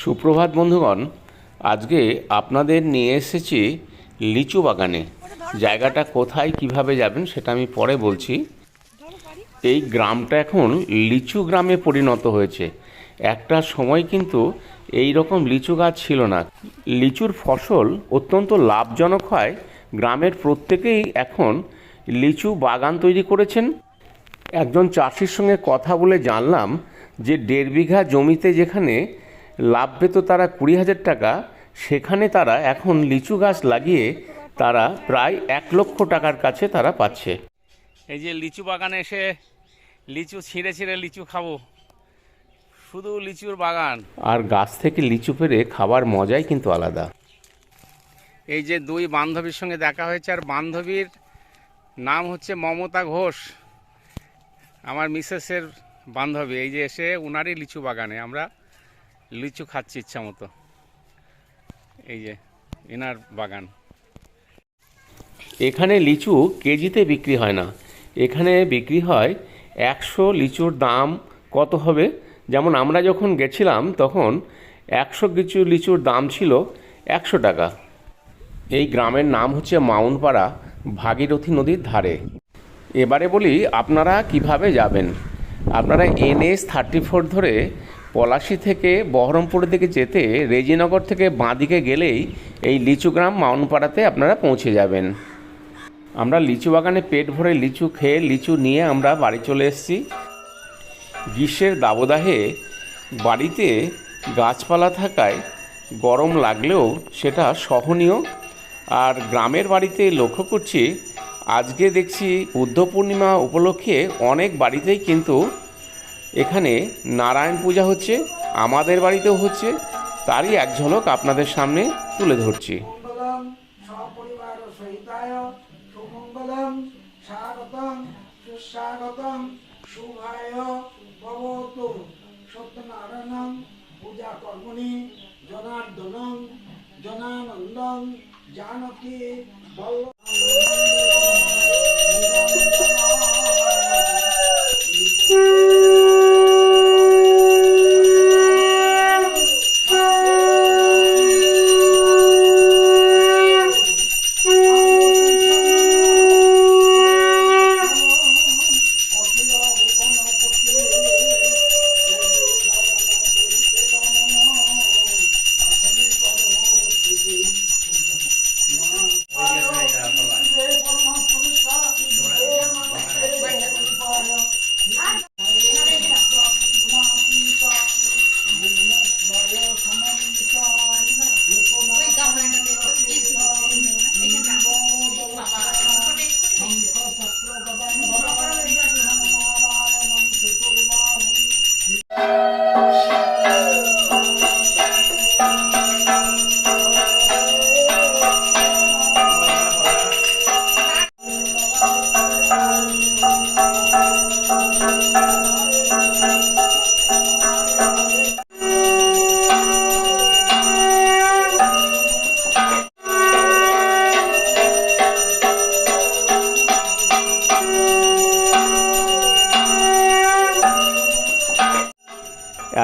সুপ্রভাত বন্ধুগণ, আজকে আপনাদের নিয়ে এসেছি লিচু বাগানে। জায়গাটা কোথায়, কীভাবে যাবেন সেটা আমি পরে বলছি। এই গ্রামটা এখন লিচু গ্রামে পরিণত হয়েছে। একটা সময় কিন্তু এই রকম লিচু গাছ ছিল না। লিচুর ফসল অত্যন্ত লাভজনক হয়। গ্রামের প্রত্যেকেই এখন লিচু বাগান তৈরি করেছেন। একজন চাষির সঙ্গে কথা বলে জানলাম যে দেড় বিঘা জমিতে যেখানে লাভ পেত তারা কুড়ি হাজার টাকা সেখানে তারা এখন লিচু গাছ লাগিয়ে তারা প্রায় এক লক্ষ টাকার কাছে তারা পাচ্ছে। এই যে লিচু বাগানে এসে লিচু ছিঁড়ে ছিঁড়ে লিচু খাব। শুধু লিচুর বাগান। আর গাছ থেকে লিচু পেরে খাবার মজাই কিন্তু আলাদা। এই যে দুই বান্ধবীর সঙ্গে দেখা হয়েছে আর বান্ধবীর নাম হচ্ছে মমতা ঘোষ। আমার মিসেসের বান্ধবী এই যে এসে উনারই লিচু বাগানে। আমরা লিচু খাচ্ছি ইচ্ছা মতো। এই যে, এনার বাগান। এখানে লিচু কেজিতে বিক্রি হয় না। এখানে বিক্রি হয় একশো লিচুর দাম কত হবে? যেমন আমরা যখন গেছিলাম, তখন একশো কিছু লিচুর দাম ছিল একশো টাকা। এই গ্রামের নাম হচ্ছে মাউনপাড়া, ভাগীরথী নদীর ধারে। এবারে বলি, আপনারা কীভাবে যাবেন? আপনারা এনএস থার্টি ফোর ধরে পলাশি থেকে বহরমপুরের দিকে যেতে রেজিনগর থেকে বাঁদিকে গেলেই এই লিচু গ্রাম মাউনপাড়াতে আপনারা পৌঁছে যাবেন। আমরা লিচু বাগানে পেট ভরে লিচু খেয়ে লিচু নিয়ে আমরা বাড়ি চলে এসেছি। গ্রীষ্মের দাবদাহে বাড়িতে গাছপালা থাকায় গরম লাগলেও সেটা সহনীয়। আর গ্রামের বাড়িতে লক্ষ্য করছি, আজকে দেখছি বুদ্ধ পূর্ণিমা উপলক্ষে অনেক বাড়িতেই কিন্তু এখানে নারায়ণ পূজা হচ্ছে, আমাদের বাড়িতেও হচ্ছে, তারই এক ঝলক আপনাদের সামনে তুলে ধরছি। স্বাগতম শুভায় সত্যনারায়ণম পূজা জনার্দনম, জনানন্দম, জানকী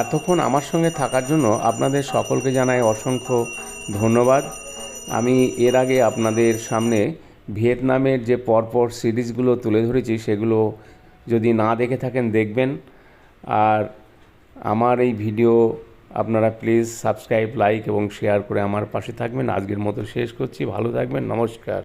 এতক্ষণ আমার সঙ্গে থাকার জন্য আপনাদের সকলকে জানাই অসংখ্য ধন্যবাদ। আমি এর আগে আপনাদের সামনে ভিয়েতনামের যে পরপর সিরিজগুলো তুলে ধরেছি, সেগুলো যদি না দেখে থাকেন, দেখবেন। আর আমার এই ভিডিও আপনারা প্লিজ সাবস্ক্রাইব, লাইক এবং শেয়ার করে আমার পাশে থাকবেন। আজকের মতো শেষ করছি। ভালো থাকবেন। নমস্কার।